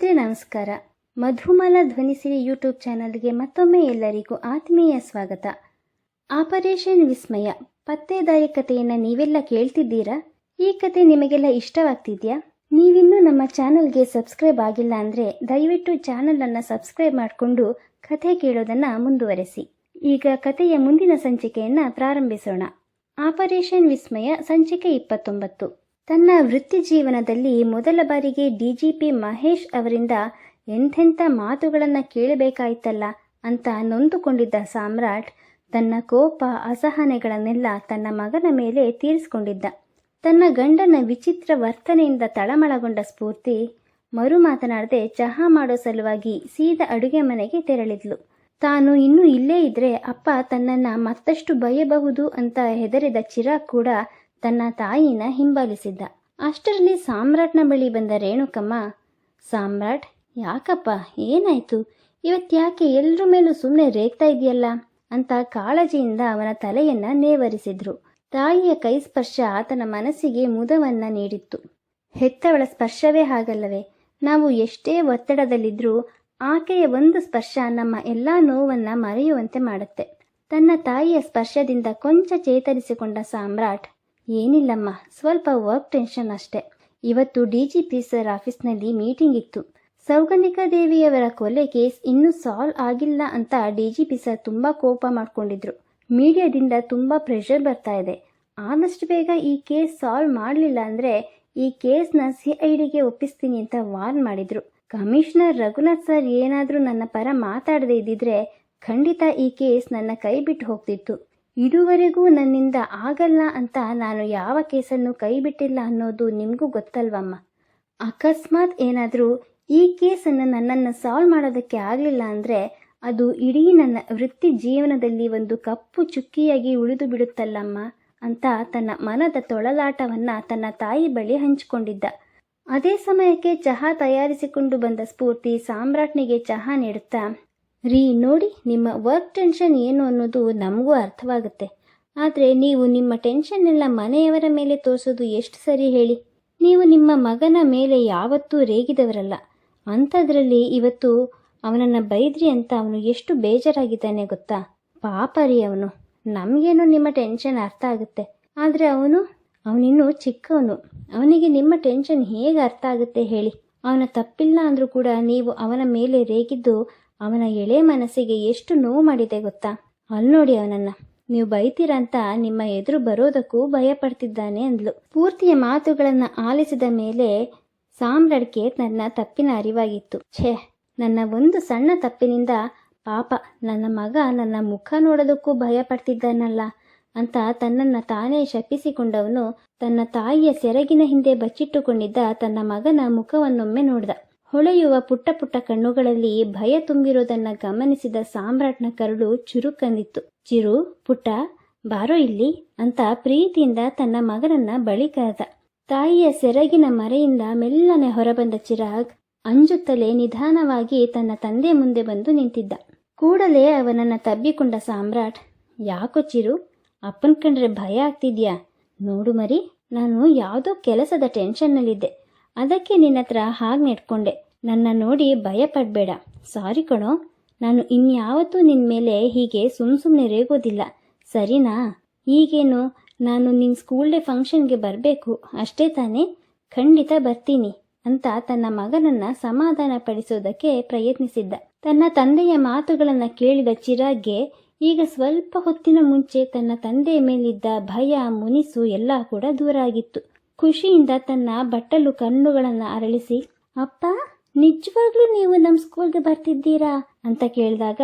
ಸ್ನೇಹಿತರೆ, ನಮಸ್ಕಾರ. ಮಧುಮಾಲ ಧ್ವನಿಸಿರಿ ಯೂಟ್ಯೂಬ್ ಚಾನಲ್ಗೆ ಮತ್ತೊಮ್ಮೆ ಎಲ್ಲರಿಗೂ ಆತ್ಮೀಯ ಸ್ವಾಗತ. ಆಪರೇಷನ್ ವಿಸ್ಮಯ. ಪತ್ತೇದಾರಿ ಕಥೆಯನ್ನು ನೀವೆಲ್ಲ ಕೇಳ್ತಿದ್ದೀರಾ? ಈ ಕತೆ ನಿಮಗೆಲ್ಲ ಇಷ್ಟವಾಗ್ತಿದ್ಯಾ? ನೀವಿನ್ನೂ ನಮ್ಮ ಚಾನಲ್ಗೆ ಸಬ್ಸ್ಕ್ರೈಬ್ ಆಗಿಲ್ಲ ಅಂದರೆ ದಯವಿಟ್ಟು ಚಾನಲನ್ನು ಸಬ್ಸ್ಕ್ರೈಬ್ ಮಾಡಿಕೊಂಡು ಕಥೆ ಕೇಳೋದನ್ನು ಮುಂದುವರೆಸಿ. ಈಗ ಕಥೆಯ ಮುಂದಿನ ಸಂಚಿಕೆಯನ್ನು ಪ್ರಾರಂಭಿಸೋಣ. ಆಪರೇಷನ್ ವಿಸ್ಮಯ, ಸಂಚಿಕೆ ಇಪ್ಪತ್ತೊಂಬತ್ತು. ತನ್ನ ವೃತ್ತಿ ಜೀವನದಲ್ಲಿ ಮೊದಲ ಬಾರಿಗೆ ಡಿಜಿಪಿ ಮಹೇಶ್ ಅವರಿಂದ ಎಂಥೆಂಥ ಮಾತುಗಳನ್ನು ಕೇಳಬೇಕಾಯ್ತಲ್ಲ ಅಂತ ನೊಂದುಕೊಂಡಿದ್ದ ಸಾಮ್ರಾಟ್ ತನ್ನ ಕೋಪ, ಅಸಹನೆಗಳನ್ನೆಲ್ಲ ತನ್ನ ಮಗನ ಮೇಲೆ ತೀರಿಸಿಕೊಂಡಿದ್ದ. ತನ್ನ ಗಂಡನ ವಿಚಿತ್ರ ವರ್ತನೆಯಿಂದ ತಳಮಳಗೊಂಡ ಸ್ಫೂರ್ತಿ ಮರು ಮಾತನಾಡದೆ ಚಹಾ ಮಾಡೋ ಸಲುವಾಗಿ ಸೀದಾ ಅಡುಗೆ ಮನೆಗೆ ತೆರಳಿದ್ಲು. ತಾನು ಇನ್ನೂ ಇಲ್ಲೇ ಇದ್ರೆ ಅಪ್ಪ ತನ್ನನ್ನು ಮತ್ತಷ್ಟು ಬಯಬಹುದು ಅಂತ ಹೆದರಿದ ಚಿರಾಗ್ ಕೂಡ ತನ್ನ ತಾಯಿನ ಹಿಂಬಾಲಿಸಿದ್ದ. ಅಷ್ಟರಲ್ಲಿ ಸಾಮ್ರಾಟ್ನ ಬಳಿ ಬಂದ ರೇಣುಕಮ್ಮ, ಸಾಮ್ರಾಟ್, ಯಾಕಪ್ಪ? ಏನಾಯ್ತು? ಇವತ್ತ್ಯಾಕೆ ಎಲ್ಲರ ಮೇಲೂ ಸುಮ್ಮನೆ ರೇಗ್ತಾ ಇದೆಯಲ್ಲ? ಅಂತ ಕಾಳಜಿಯಿಂದ ಅವನ ತಲೆಯನ್ನ ನೇವರಿಸಿದ್ರು. ತಾಯಿಯ ಕೈ ಸ್ಪರ್ಶ ಆತನ ಮನಸ್ಸಿಗೆ ಮುದವನ್ನ ನೀಡಿತ್ತು. ಹೆತ್ತವಳ ಸ್ಪರ್ಶವೇ ಹಾಗಲ್ಲವೇ? ನಾವು ಎಷ್ಟೇ ಒತ್ತಡದಲ್ಲಿದ್ರೂ ಆಕೆಯ ಒಂದು ಸ್ಪರ್ಶ ನಮ್ಮ ಎಲ್ಲ ನೋವನ್ನ ಮರೆಯುವಂತೆ ಮಾಡುತ್ತೆ. ತನ್ನ ತಾಯಿಯ ಸ್ಪರ್ಶದಿಂದ ಕೊಂಚ ಚೇತರಿಸಿಕೊಂಡ ಸಾಮ್ರಾಟ್ ಏನಿಲ್ಲಮ್ಮ, ಸ್ವಲ್ಪ ವರ್ಕ್ ಟೆನ್ಷನ್ ಅಷ್ಟೇ. ಇವತ್ತು ಡಿ ಜಿ ಪಿ ಸರ್ ಆಫೀಸ್ನಲ್ಲಿ ಮೀಟಿಂಗ್ ಇತ್ತು. ಸೌಗಂಧಿಕಾ ದೇವಿಯವರ ಕೊಲೆ ಕೇಸ್ ಇನ್ನೂ ಸಾಲ್ವ್ ಆಗಿಲ್ಲ ಅಂತ ಡಿ ಜಿ ಪಿ ಸರ್ ತುಂಬ ಕೋಪ ಮಾಡ್ಕೊಂಡಿದ್ರು. ಮೀಡಿಯಾದಿಂದ ತುಂಬ ಪ್ರೆಷರ್ ಬರ್ತಾ ಇದೆ. ಆದಷ್ಟು ಬೇಗ ಈ ಕೇಸ್ ಸಾಲ್ವ್ ಮಾಡಲಿಲ್ಲ ಅಂದರೆ ಈ ಕೇಸ್ನ ಸಿ ಐ ಡಿಗೆ ಒಪ್ಪಿಸ್ತೀನಿ ಅಂತ ವಾರ್ನ್ ಮಾಡಿದ್ರು. ಕಮಿಷನರ್ ರಘುನಾಥ್ ಸರ್ ಏನಾದರೂ ನನ್ನ ಪರ ಮಾತಾಡದೇ ಇದ್ದಿದ್ರೆ ಖಂಡಿತ ಈ ಕೇಸ್ ನನ್ನ ಕೈ ಬಿಟ್ಟು ಹೋಗ್ತಿತ್ತು. ಇದುವರೆಗೂ ನನ್ನಿಂದ ಆಗಲ್ಲ ಅಂತ ನಾನು ಯಾವ ಕೇಸನ್ನು ಕೈಬಿಟ್ಟಿಲ್ಲ ಅನ್ನೋದು ನಿಮಗೂ ಗೊತ್ತಲ್ವಮ್ಮ? ಅಕಸ್ಮಾತ್ ಏನಾದರೂ ಈ ಕೇಸನ್ನು ನನ್ನನ್ನು ಸಾಲ್ವ್ ಮಾಡೋದಕ್ಕೆ ಆಗಲಿಲ್ಲ ಅಂದರೆ ಅದು ಇಡೀ ನನ್ನ ವೃತ್ತಿ ಜೀವನದಲ್ಲಿ ಒಂದು ಕಪ್ಪು ಚುಕ್ಕಿಯಾಗಿ ಉಳಿದು ಬಿಡುತ್ತಲ್ಲಮ್ಮ ಅಂತ ತನ್ನ ಮನದ ತೊಳಲಾಟವನ್ನು ತನ್ನ ತಾಯಿ ಬಳಿ ಹಂಚಿಕೊಂಡಿದ್ದ. ಅದೇ ಸಮಯಕ್ಕೆ ಚಹಾ ತಯಾರಿಸಿಕೊಂಡು ಬಂದ ಸ್ಫೂರ್ತಿ ಸಾಮ್ರಾಟ್ನಿಗೆ ಚಹಾ ನೀಡುತ್ತಾ ರೀ, ನೋಡಿ, ನಿಮ್ಮ ವರ್ಕ್ ಟೆನ್ಷನ್ ಏನು ಅನ್ನೋದು ನಮಗೂ ಅರ್ಥವಾಗುತ್ತೆ. ಆದರೆ ನೀವು ನಿಮ್ಮ ಟೆನ್ಷನ್ ಎಲ್ಲ ಮನೆಯವರ ಮೇಲೆ ತೋರಿಸೋದು ಎಷ್ಟು ಸರಿ ಹೇಳಿ? ನೀವು ನಿಮ್ಮ ಮಗನ ಮೇಲೆ ಯಾವತ್ತೂ ರೇಗಿದವರಲ್ಲ. ಅಂಥದ್ರಲ್ಲಿ ಇವತ್ತು ಅವನನ್ನು ಬೈದ್ರಿ ಅಂತ ಅವನು ಎಷ್ಟು ಬೇಜಾರಾಗಿದ್ದಾನೆ ಗೊತ್ತಾ? ಪಾಪ ರೀ ಅವನು. ನಮಗೇನೋ ನಿಮ್ಮ ಟೆನ್ಷನ್ ಅರ್ಥ ಆಗುತ್ತೆ. ಆದರೆ ಅವನು, ಅವನಿನ್ನು ಚಿಕ್ಕವನು. ಅವನಿಗೆ ನಿಮ್ಮ ಟೆನ್ಷನ್ ಹೇಗೆ ಅರ್ಥ ಆಗುತ್ತೆ ಹೇಳಿ. ಅವನ ತಪ್ಪಿಲ್ಲ ಅಂದರೂ ಕೂಡ ನೀವು ಅವನ ಮೇಲೆ ರೇಗಿದ್ದು ಅವನ ಎಳೆ ಮನಸ್ಸಿಗೆ ಎಷ್ಟು ನೋವು ಮಾಡಿದೆ ಗೊತ್ತಾ? ಅಲ್ಲಿ ನೋಡಿ ಅವನನ್ನ. ನೀವು ಬೈತೀರಂತ ನಿಮ್ಮ ಎದುರು ಬರೋದಕ್ಕೂ ಭಯ ಪಡ್ತಿದ್ದಾನೆ ಅಂದ್ಲು. ಪೂರ್ತಿಯ ಮಾತುಗಳನ್ನ ಆಲಿಸಿದ ಮೇಲೆ ಸಾಮ್ರಾಡ್ಗೆ ನನ್ನ ತಪ್ಪಿನ ಅರಿವಾಗಿತ್ತು. ಛೇ, ನನ್ನ ಒಂದು ಸಣ್ಣ ತಪ್ಪಿನಿಂದ ಪಾಪ, ನನ್ನ ಮಗ ನನ್ನ ಮುಖ ನೋಡೋದಕ್ಕೂ ಭಯ ಪಡ್ತಿದ್ದಾನಲ್ಲ ಅಂತ ತನ್ನನ್ನು ತಾನೇ ಶಪಿಸಿಕೊಂಡವನು ತನ್ನ ತಾಯಿಯ ಸೆರಗಿನ ಹಿಂದೆ ಬಚ್ಚಿಟ್ಟುಕೊಂಡಿದ್ದ ತನ್ನ ಮಗನ ಮುಖವನ್ನೊಮ್ಮೆ ನೋಡಿದ. ಹೊಳೆಯುವ ಪುಟ್ಟ ಪುಟ್ಟ ಕಣ್ಣುಗಳಲ್ಲಿ ಭಯ ತುಂಬಿರೋದನ್ನ ಗಮನಿಸಿದ ಸಾಮ್ರಾಟ್ನ ಕರುಳು ಚುರುಕಂದಿತ್ತು. ಚಿರು, ಪುಟ್ಟ, ಬಾರೋ ಇಲ್ಲಿ ಅಂತ ಪ್ರೀತಿಯಿಂದ ತನ್ನ ಮಗನನ್ನ ಬಳಿ ಕರೆದ. ತಾಯಿಯ ಸೆರಗಿನ ಮರೆಯಿಂದ ಮೆಲ್ಲನೆ ಹೊರಬಂದ ಚಿರಾಗ್ ಅಂಜುತ್ತಲೇ ನಿಧಾನವಾಗಿ ತನ್ನ ತಂದೆ ಮುಂದೆ ಬಂದು ನಿಂತಿದ್ದ. ಕೂಡಲೇ ಅವನನ್ನ ತಬ್ಬಿಕೊಂಡ ಸಾಮ್ರಾಟ್, ಯಾಕೋ ಚಿರು, ಅಪ್ಪನ್ ಕಂಡ್ರೆ ಭಯ ಆಗ್ತಿದ್ಯಾ? ನೋಡು ಮರಿ, ನಾನು ಯಾವುದೋ ಕೆಲಸದ ಟೆನ್ಷನ್ನಲ್ಲಿದ್ದೆ. ಅದಕ್ಕೆ ನಿನ್ನ ಹತ್ರ ಹಾಗೆ ನೆಡ್ಕೊಂಡೆ. ನನ್ನ ನೋಡಿ ಭಯ ಪಡಬೇಡ ಸಾರಿ ಕಣೋ. ನಾನು ಇನ್ಯಾವತ್ತೂ ನಿನ್ನ ಮೇಲೆ ಹೀಗೆ ಸುಮ್ಮ ಸುಮ್ಮನೆ ರೇಗೋದಿಲ್ಲ. ಸರಿನಾ? ಈಗೇನು ನಾನು ನಿನ್ನ ಸ್ಕೂಲ್ ಡೇ ಫಂಕ್ಷನ್ಗೆ ಬರಬೇಕು. ಅಷ್ಟೇ ತಾನೇ? ಖಂಡಿತ ಬರ್ತೀನಿ ಅಂತ ತನ್ನ ಮಗನನ್ನ ಸಮಾಧಾನ ಪಡಿಸೋದಕ್ಕೆ ಪ್ರಯತ್ನಿಸಿದ್ದ. ತನ್ನ ತಂದೆಯ ಮಾತುಗಳನ್ನು ಕೇಳಿದ ಚಿರಾಗ್ಗೆ ಈಗ ಸ್ವಲ್ಪ ಹೊತ್ತಿನ ಮುಂಚೆ ತನ್ನ ತಂದೆಯ ಮೇಲಿದ್ದ ಭಯ, ಮುನಿಸು ಎಲ್ಲ ಕೂಡ ದೂರ ಆಗಿತ್ತು ಖುಷಿಯಿಂದ ತನ್ನ ಬಟ್ಟಲು ಕಣ್ಣುಗಳನ್ನು ಅರಳಿಸಿ, ಅಪ್ಪ, ನಿಜವಾಗ್ಲೂ ನೀವು ನಮ್ಮ ಸ್ಕೂಲ್ಗೆ ಬರ್ತಿದ್ದೀರಾ? ಅಂತ ಕೇಳಿದಾಗ,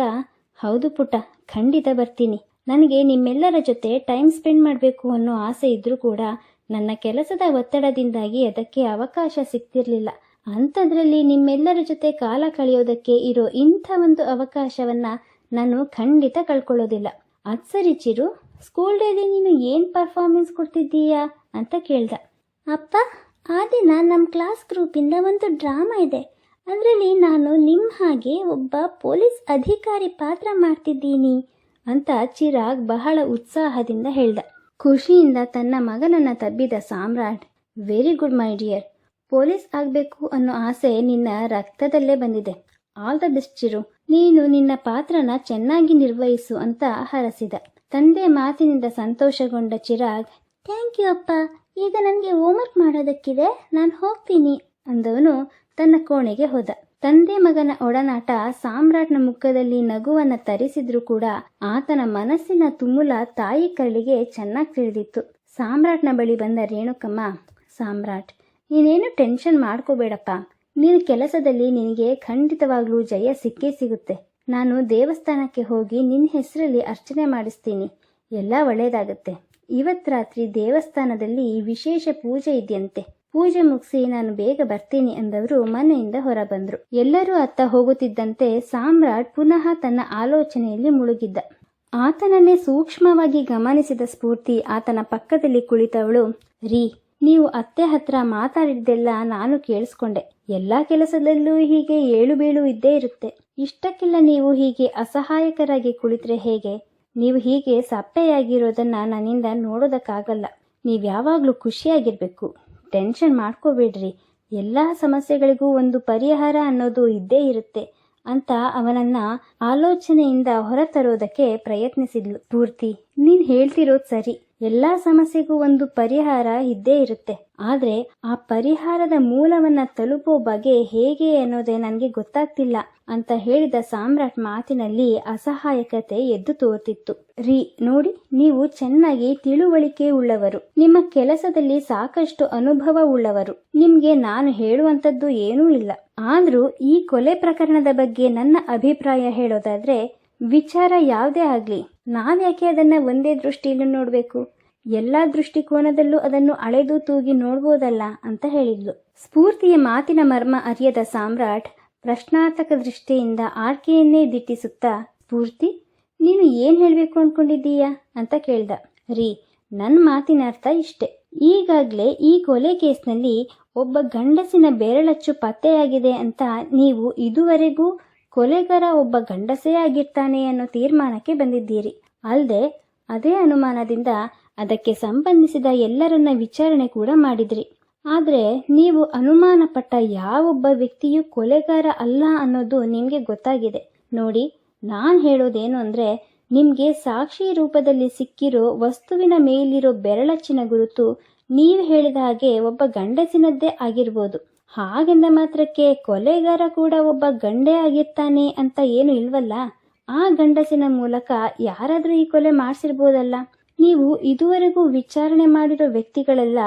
ಹೌದು ಪುಟ್ಟ, ಖಂಡಿತ ಬರ್ತೀನಿ. ನನಗೆ ನಿಮ್ಮೆಲ್ಲರ ಜೊತೆ ಟೈಮ್ ಸ್ಪೆಂಡ್ ಮಾಡಬೇಕು ಅನ್ನೋ ಆಸೆ ಇದ್ರೂ ಕೂಡ ನನ್ನ ಕೆಲಸದ ಒತ್ತಡದಿಂದಾಗಿ ಅದಕ್ಕೆ ಅವಕಾಶ ಸಿಗ್ತಿರ್ಲಿಲ್ಲ. ಅಂಥದ್ರಲ್ಲಿ ನಿಮ್ಮೆಲ್ಲರ ಜೊತೆ ಕಾಲ ಕಳೆಯೋದಕ್ಕೆ ಇರೋ ಇಂಥ ಒಂದು ಅವಕಾಶವನ್ನ ನಾನು ಖಂಡಿತ ಕಳ್ಕೊಳ್ಳೋದಿಲ್ಲ. ಅದು ಸರಿ ಚಿರು, ಸ್ಕೂಲ್ ಡೇಲಿ ನೀನು ಏನು ಪರ್ಫಾರ್ಮೆನ್ಸ್ ಕೊಡ್ತಿದ್ದೀಯಾ? ಅಂತ ಕೇಳ್ದ. ಅಪ್ಪ, ಆ ದಿನ ನಮ್ಮ ಕ್ಲಾಸ್ ಗ್ರೂಪಿಂದ ಒಂದು ಡ್ರಾಮಾ ಇದೆ. ಅದರಲ್ಲಿ ನಾನು ನಿಮ್ಮ ಹಾಗೆ ಒಬ್ಬ ಪೊಲೀಸ್ ಅಧಿಕಾರಿ ಪಾತ್ರ ಮಾಡ್ತಿದ್ದೀನಿ ಅಂತ ಚಿರಾಗ್ ಬಹಳ ಉತ್ಸಾಹದಿಂದ ಹೇಳ್ದ. ಖುಷಿಯಿಂದ ತನ್ನ ಮಗನನ್ನು Tabbida Samrat very good my dear police ಆಗಬೇಕು ಅನ್ನೋ ಆಸೆ ನಿನ್ನ ರಕ್ತದಲ್ಲೇ ಬಂದಿದೆ. All the best Chiru. ನೀನು ನಿನ್ನ ಪಾತ್ರನ ಚೆನ್ನಾಗಿ ನಿರ್ವಹಿಸು ಅಂತ ಹರಸಿದ. ತಂದೆ ಮಾತಿನಿಂದ ಸಂತೋಷಗೊಂಡ ಚಿರಾಗ್ ಥ್ಯಾಂಕ್ ಯು ಅಪ್ಪ. ಈಗ ನನಗೆ ಹೋಮ್ವರ್ಕ್ ಮಾಡೋದಕ್ಕಿದೆ, ನಾನು ಹೋಗ್ತೀನಿ ಅಂದವನು ತನ್ನ ಕೋಣೆಗೆ ಹೋದ. ತಂದೆ ಮಗನ ಒಡನಾಟ ಸಾಮ್ರಾಟ್ನ ಮುಖದಲ್ಲಿ ನಗುವನ್ನ ತರಿಸಿದ್ರೂ ಕೂಡ ಆತನ ಮನಸ್ಸಿನ ತುಮುಲ ತಾಯಿ ಕರಳಿಗೆ ಚೆನ್ನಾಗಿ ತಿಳಿದಿತ್ತು. ಸಾಮ್ರಾಟ್ನ ಬಳಿ ಬಂದ ರೇಣುಕಮ್ಮ, ಸಾಮ್ರಾಟ್, ನೀನೇನು ಟೆನ್ಷನ್ ಮಾಡ್ಕೋಬೇಡಪ್ಪ. ನೀನು ಕೆಲಸದಲ್ಲಿ ನಿನಗೆ ಖಂಡಿತವಾಗ್ಲೂ ಜಯ ಸಿಕ್ಕೇ ಸಿಗುತ್ತೆ. ನಾನು ದೇವಸ್ಥಾನಕ್ಕೆ ಹೋಗಿ ನಿನ್ನ ಹೆಸರಲ್ಲಿ ಅರ್ಚನೆ ಮಾಡಿಸ್ತೀನಿ. ಎಲ್ಲ ಒಳ್ಳೆಯದಾಗುತ್ತೆ ಇವತ್ತು ರಾತ್ರಿ ದೇವಸ್ಥಾನದಲ್ಲಿ ವಿಶೇಷ ಪೂಜೆ ಇದೆಯಂತೆ. ಪೂಜೆ ಮುಗಿಸಿ ನಾನು ಬೇಗ ಬರ್ತೀನಿ ಅಂದವರು ಮನೆಯಿಂದ ಹೊರ ಬಂದ್ರು ಎಲ್ಲರೂ ಅತ್ತ ಹೋಗುತ್ತಿದ್ದಂತೆ ಸಾಮ್ರಾಟ್ ಪುನಃ ತನ್ನ ಆಲೋಚನೆಯಲ್ಲಿ ಮುಳುಗಿದ್ದ. ಆತನನ್ನೇ ಸೂಕ್ಷ್ಮವಾಗಿ ಗಮನಿಸಿದ ಸ್ಫೂರ್ತಿ ಆತನ ಪಕ್ಕದಲ್ಲಿ ಕುಳಿತವಳು, ರೀ, ನೀವು ಅತ್ತೆ ಹತ್ರ ಮಾತಾಡಿದ್ದೆಲ್ಲ ನಾನು ಕೇಳಿಸ್ಕೊಂಡೆ. ಎಲ್ಲಾ ಕೆಲಸದಲ್ಲೂ ಹೀಗೆ ಏಳು ಬೀಳು ಇದ್ದೇ ಇರುತ್ತೆ. ಇಷ್ಟಕ್ಕೆಲ್ಲ ನೀವು ಹೀಗೆ ಅಸಹಾಯಕರಾಗಿ ಕುಳಿತರೆ ಹೇಗೆ? ನೀವು ಹೀಗೆ ಸಪ್ಪೆಯಾಗಿರೋದನ್ನ ನನ್ನಿಂದ ನೋಡೋದಕ್ಕಾಗಲ್ಲ. ನೀವು ಯಾವಾಗಲೂ ಖುಷಿಯಾಗಿರಬೇಕು. ಟೆನ್ಷನ್ ಮಾಡ್ಕೋಬೇಡ್ರಿ. ಎಲ್ಲ ಸಮಸ್ಯೆಗಳಿಗೂ ಒಂದು ಪರಿಹಾರ ಅನ್ನೋದು ಇದ್ದೇ ಇರುತ್ತೆ ಅಂತ ಅವನನ್ನ ಆಲೋಚನೆಯಿಂದ ಹೊರತರೋದಕ್ಕೆ ಪ್ರಯತ್ನಿಸಿದ್ಲು ಪೂರ್ತಿ. ನೀನು ಹೇಳ್ತಿರೋದು ಸರಿ. ಎಲ್ಲಾ ಸಮಸ್ಯೆಗೂ ಒಂದು ಪರಿಹಾರ ಇದ್ದೇ ಇರುತ್ತೆ. ಆದ್ರೆ ಆ ಪರಿಹಾರದ ಮೂಲವನ್ನ ತಲುಪೋ ಬಗೆ ಹೇಗೆ ಅನ್ನೋದೇ ನನಗೆ ಗೊತ್ತಾಗ್ತಿಲ್ಲ ಅಂತ ಹೇಳಿದ ಸಾಮ್ರಾಟ್ ಮಾತಿನಲ್ಲಿ ಅಸಹಾಯಕತೆ ಎದ್ದು ತೋರ್ತಿತ್ತು. ರೀ, ನೋಡಿ, ನೀವು ಚೆನ್ನಾಗಿ ತಿಳುವಳಿಕೆ ಉಳ್ಳವರು. ನಿಮ್ಮ ಕೆಲಸದಲ್ಲಿ ಸಾಕಷ್ಟು ಅನುಭವ ಉಳ್ಳವರು. ನಿಮ್ಗೆ ನಾನು ಹೇಳುವಂತದ್ದು ಏನೂ ಇಲ್ಲ. ಆದ್ರೂ ಈ ಕೊಲೆ ಪ್ರಕರಣದ ಬಗ್ಗೆ ನನ್ನ ಅಭಿಪ್ರಾಯ ಹೇಳೋದಾದ್ರೆ, ವಿಚಾರ ಯಾವುದೇ ಆಗ್ಲಿ. ನಾವ್ಯಾಕೆ ಅದನ್ನು ಒಂದೇ ದೃಷ್ಟಿಯಲ್ಲಿ ನೋಡಬೇಕು? ಎಲ್ಲ ದೃಷ್ಟಿಕೋನದಲ್ಲೂ ಅದನ್ನು ಅಳೆದು ತೂಗಿ ನೋಡ್ಬೋದಲ್ಲ ಅಂತ ಹೇಳಿದ್ಲು. ಸ್ಫೂರ್ತಿಯ ಮಾತಿನ ಮರ್ಮ ಅರಿಯದ ಸಾಮ್ರಾಟ್ ಪ್ರಶ್ನಾರ್ಥಕ ದೃಷ್ಟಿಯಿಂದ ಆರ್ಕೆಯನ್ನೇ ದಿಟ್ಟಿಸುತ್ತಾ ಸ್ಫೂರ್ತಿ ನೀನು ಏನ್ ಹೇಳ್ಬೇಕು ಅನ್ಕೊಂಡಿದ್ದೀಯಾ? ಅಂತ ಕೇಳ್ದ. ರೀ ನನ್ನ ಮಾತಿನ ಅರ್ಥ ಇಷ್ಟೆ. ಈಗಾಗ್ಲೇ ಈ ಕೊಲೆ ಕೇಸ್ನಲ್ಲಿ ಒಬ್ಬ ಗಂಡಸಿನ ಬೆರಳಚ್ಚು ಪತ್ತೆಯಾಗಿದೆ ಅಂತ ನೀವು ಇದುವರೆಗೂ ಕೊಲೆಗಾರ ಒಬ್ಬ ಗಂಡಸೇ ಆಗಿರ್ತಾನೆ ಅನ್ನೋ ತೀರ್ಮಾನಕ್ಕೆ ಬಂದಿದ್ದೀರಿ. ಅಲ್ಲದೆ ಅದೇ ಅನುಮಾನದಿಂದ ಅದಕ್ಕೆ ಸಂಬಂಧಿಸಿದ ಎಲ್ಲರನ್ನ ವಿಚಾರಣೆ ಕೂಡ ಮಾಡಿದ್ರಿ. ಆದರೆ, ನೀವು ಅನುಮಾನ ಪಟ್ಟ ಯಾವೊಬ್ಬ ವ್ಯಕ್ತಿಯೂ ಕೊಲೆಗಾರ ಅಲ್ಲ ಅನ್ನೋದು ನಿಮಗೆ ಗೊತ್ತಾಗಿದೆ. ನೋಡಿ, ನಾನು ಹೇಳೋದೇನು ಅಂದರೆ, ನಿಮಗೆ ಸಾಕ್ಷಿ ರೂಪದಲ್ಲಿ ಸಿಕ್ಕಿರೋ ವಸ್ತುವಿನ ಮೇಲಿರೋ ಬೆರಳಚ್ಚಿನ ಗುರುತು ನೀವು ಹೇಳಿದ ಹಾಗೆ ಒಬ್ಬ ಗಂಡಸಿನದ್ದೇ ಆಗಿರ್ಬೋದು. ಹಾಗೆಂದ ಮಾತ್ರಕ್ಕೆ ಕೊಲೆಗಾರ ಕೂಡ ಒಬ್ಬ ಗಂಡೇ ಆಗಿರ್ತಾನೆ ಅಂತ ಏನು ಇಲ್ವಲ್ಲ? ಆ ಗಂಡಸಿನ ಮೂಲಕ ಯಾರಾದರೂ ಈ ಕೊಲೆ ಮಾಡಿಸಿರ್ಬೋದಲ್ಲ? ನೀವು ಇದುವರೆಗೂ ವಿಚಾರಣೆ ಮಾಡಿರೋ ವ್ಯಕ್ತಿಗಳೆಲ್ಲ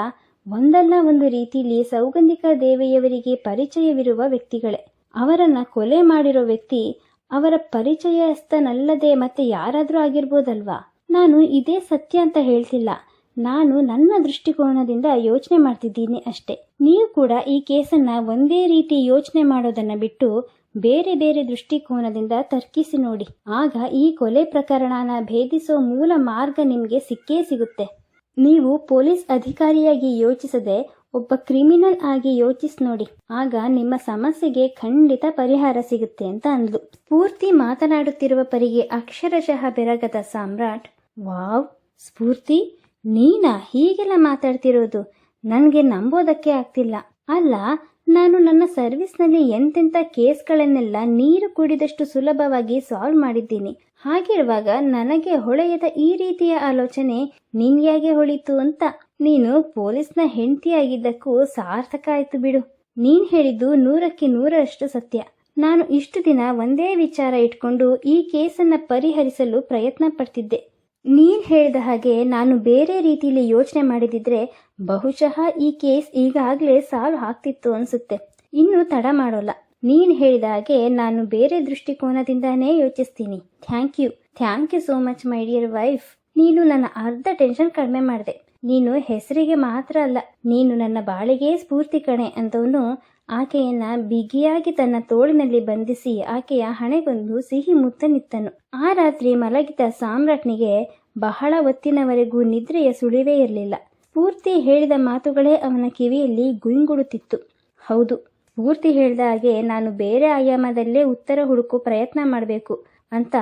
ಒಂದಲ್ಲ ಒಂದು ರೀತಿಯಲ್ಲಿ ಸೌಗಂಧಿಕ ದೇವಿಯವರಿಗೆ ಪರಿಚಯವಿರುವ ವ್ಯಕ್ತಿಗಳೇ. ಅವರನ್ನ ಕೊಲೆ ಮಾಡಿರೋ ವ್ಯಕ್ತಿ ಅವರ ಪರಿಚಯಸ್ಥನಲ್ಲದೆ ಮತ್ತೆ ಯಾರಾದರೂ ಆಗಿರ್ಬೋದಲ್ವಾ? ನಾನು ಇದೇ ಸತ್ಯ ಅಂತ ಹೇಳ್ತಿಲ್ಲ. ನಾನು ನನ್ನ ದೃಷ್ಟಿಕೋನದಿಂದ ಯೋಚನೆ ಮಾಡ್ತಿದ್ದೀನಿ ಅಷ್ಟೆ. ನೀವು ಕೂಡ ಈ ಕೇಸನ್ನ ಒಂದೇ ರೀತಿ ಯೋಚನೆ ಮಾಡೋದನ್ನ ಬಿಟ್ಟು ಬೇರೆ ಬೇರೆ ದೃಷ್ಟಿಕೋನದಿಂದ ತರ್ಕಿಸಿ ನೋಡಿ. ಆಗ ಈ ಕೊಲೆ ಪ್ರಕರಣನ ಭೇದಿಸೋ ಮೂಲ ಮಾರ್ಗ ನಿಮಗೆ ಸಿಕ್ಕೇ ಸಿಗುತ್ತೆ. ನೀವು ಪೊಲೀಸ್ ಅಧಿಕಾರಿಯಾಗಿ ಯೋಚಿಸದೆ ಒಬ್ಬ ಕ್ರಿಮಿನಲ್ ಆಗಿ ಯೋಚಿಸ್ ನೋಡಿ. ಆಗ ನಿಮ್ಮ ಸಮಸ್ಯೆಗೆ ಖಂಡಿತ ಪರಿಹಾರ ಸಿಗುತ್ತೆ ಅಂತ ಅಂದ್ಲು. ಸ್ಫೂರ್ತಿ ಮಾತನಾಡುತ್ತಿರುವ ಪರಿಗೆ ಅಕ್ಷರಶಃ ಬೆರಗದ ಸಾಮ್ರಾಟ್, ವಾವ್, ಸ್ಫೂರ್ತಿ! ನೀನಾ ಹೀಗೆಲ್ಲ ಮಾತಾಡ್ತಿರೋದು ನನಗೆ ನಂಬೋದಕ್ಕೆ ಆಗ್ತಿಲ್ಲ. ಅಲ್ಲ, ನಾನು ನನ್ನ ಸರ್ವಿಸ್ನಲ್ಲಿ ಎಂತೆಂಥ ಕೇಸ್ಗಳನ್ನೆಲ್ಲ ನೀರು ಕುಡಿದಷ್ಟು ಸುಲಭವಾಗಿ ಸಾಲ್ವ್ ಮಾಡಿದ್ದೀನಿ. ಹಾಗಿರುವಾಗ ನನಗೆ ಹೊಳೆಯದ ಈ ರೀತಿಯ ಆಲೋಚನೆ ನಿನ್ಯಾಗೆ ಹೊಳಿತು ಅಂತ. ನೀನು ಪೊಲೀಸ್ನ ಹೆಂಡತಿಯಾಗಿದ್ದಕ್ಕೂ ಸಾರ್ಥಕ ಆಯ್ತು ಬಿಡು. ನೀನ್ ಹೇಳಿದ್ದು ನೂರಕ್ಕೆ ನೂರರಷ್ಟು ಸತ್ಯ. ನಾನು ಇಷ್ಟು ದಿನ ಒಂದೇ ವಿಚಾರ ಇಟ್ಕೊಂಡು ಈ ಕೇಸನ್ನ ಪರಿಹರಿಸಲು ಪ್ರಯತ್ನ ಪಡ್ತಿದ್ದೆ. ನೀನ್ ಹೇಳಿದ ಹಾಗೆ ನಾನು ಬೇರೆ ರೀತಿಯಲ್ಲಿ ಯೋಚನೆ ಮಾಡಿದಿದ್ರೆ ಬಹುಶಃ ಈ ಕೇಸ್ ಈಗಾಗಲೇ ಸಾಲ್ವ್ ಆಗ್ತಿತ್ತು ಅನ್ಸುತ್ತೆ. ಇನ್ನು ತಡ ಮಾಡೋಲ್ಲ. ನೀನು ಹೇಳಿದ ಹಾಗೆ ನಾನು ಬೇರೆ ದೃಷ್ಟಿಕೋನದಿಂದಾನೇ ಯೋಚಿಸ್ತೀನಿ. Thank you. Thank you so much, my dear wife. ನೀನು ನನ್ನ ಅರ್ಧ ಟೆನ್ಷನ್ ಕಡಿಮೆ ಮಾಡಿದೆ. ನೀನು ಹೆಸರಿಗೆ ಮಾತ್ರ ಅಲ್ಲ, ನೀನು ನನ್ನ ಬಾಳಿಗೆ ಸ್ಫೂರ್ತಿ ಕಣೆ ಅಂತವನು ಆಕೆಯನ್ನ ಬಿಗಿಯಾಗಿ ತನ್ನ ತೋಳಿನಲ್ಲಿ ಬಂಧಿಸಿ ಆಕೆಯ ಹಣೆಗೊಂದು ಸಿಹಿ ಮುತ್ತನಿತ್ತನು. ಆ ರಾತ್ರಿ ಮಲಗಿದ ಸಾಮ್ರಾಟ್ನಿಗೆ ಬಹಳ ಹೊತ್ತಿನವರೆಗೂ ನಿದ್ರೆಯ ಸುಳಿವೇ ಇರಲಿಲ್ಲ. ಪೂರ್ತಿ ಹೇಳಿದ ಮಾತುಗಳೇ ಅವನ ಕಿವಿಯಲ್ಲಿ ಗುಂಗುಡುತ್ತಿತ್ತು. ಹೌದು, ಪೂರ್ತಿ ಹೇಳಿದ ಹಾಗೆ ನಾನು ಬೇರೆ ಆಯಾಮದಲ್ಲೇ ಉತ್ತರ ಹುಡುಕು ಪ್ರಯತ್ನ ಮಾಡಬೇಕು ಅಂತ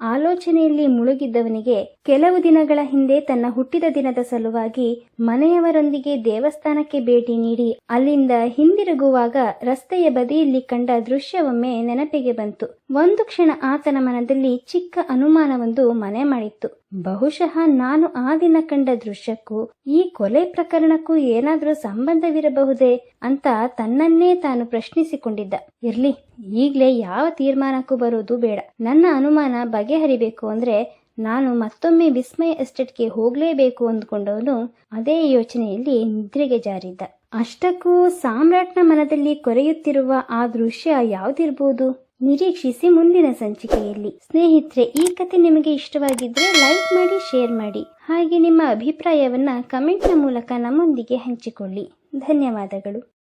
ಆಲೋಚನೆಯಲ್ಲಿ ಮುಳುಗಿದ್ದವನಿಗೆ ಕೆಲವು ದಿನಗಳ ಹಿಂದೆ ತನ್ನ ಹುಟ್ಟಿದ ದಿನದ ಸಲುವಾಗಿ ಮನೆಯವರೊಂದಿಗೆ ದೇವಸ್ಥಾನಕ್ಕೆ ಭೇಟಿ ನೀಡಿ ಅಲ್ಲಿಂದ ಹಿಂದಿರುಗುವಾಗ ರಸ್ತೆಯ ಬದಿಯಲ್ಲಿ ಕಂಡ ದೃಶ್ಯವೊಮ್ಮೆ ನೆನಪಿಗೆ ಬಂತು. ಒಂದು ಕ್ಷಣ ಆತನ ಮನದಲ್ಲಿ ಚಿಕ್ಕ ಅನುಮಾನವೊಂದು ಮನೆ ಮಾಡಿತ್ತು. ಬಹುಶಃ ನಾನು ಆ ದಿನ ಕಂಡ ದೃಶ್ಯಕ್ಕೂ ಈ ಕೊಲೆ ಪ್ರಕರಣಕ್ಕೂ ಏನಾದರೂ ಸಂಬಂಧವಿರಬಹುದೇ ಅಂತ ತನ್ನನ್ನೇ ತಾನು ಪ್ರಶ್ನಿಸಿಕೊಂಡಿದ್ದ. ಇರ್ಲಿ, ಈಗ್ಲೇ ಯಾವ ತೀರ್ಮಾನಕ್ಕೂ ಬರೋದು ಬೇಡ. ನನ್ನ ಅನುಮಾನ ಬಗೆಹರಿಬೇಕು ಅಂದ್ರೆ ನಾನು ಮತ್ತೊಮ್ಮೆ ವಿಸ್ಮಯ ಎಸ್ಟೇಟ್ಗೆ ಹೋಗಲೇಬೇಕು ಅಂದ್ಕೊಂಡವನು ಅದೇ ಯೋಚನೆಯಲ್ಲಿ ನಿದ್ರೆಗೆ ಜಾರಿದ್ದ. ಅಷ್ಟಕ್ಕೂ ಸಾಮ್ರಾಟ್ನ ಮನದಲ್ಲಿ ಕೊರೆಯುತ್ತಿರುವ ಆ ದೃಶ್ಯ ಯಾವ್ದಿರ್ಬೋದು? ನಿರೀಕ್ಷಿಸಿ ಮುಂದಿನ ಸಂಚಿಕೆಯಲ್ಲಿ. ಸ್ನೇಹಿತರೆ, ಈ ಕತೆ ನಿಮಗೆ ಇಷ್ಟವಾಗಿದ್ರೆ ಲೈಕ್ ಮಾಡಿ, ಶೇರ್ ಮಾಡಿ. ಹಾಗೆ ನಿಮ್ಮ ಅಭಿಪ್ರಾಯವನ್ನ ಕಮೆಂಟ್ನ ಮೂಲಕ ನಮ್ಮೊಂದಿಗೆ ಹಂಚಿಕೊಳ್ಳಿ. ಧನ್ಯವಾದಗಳು.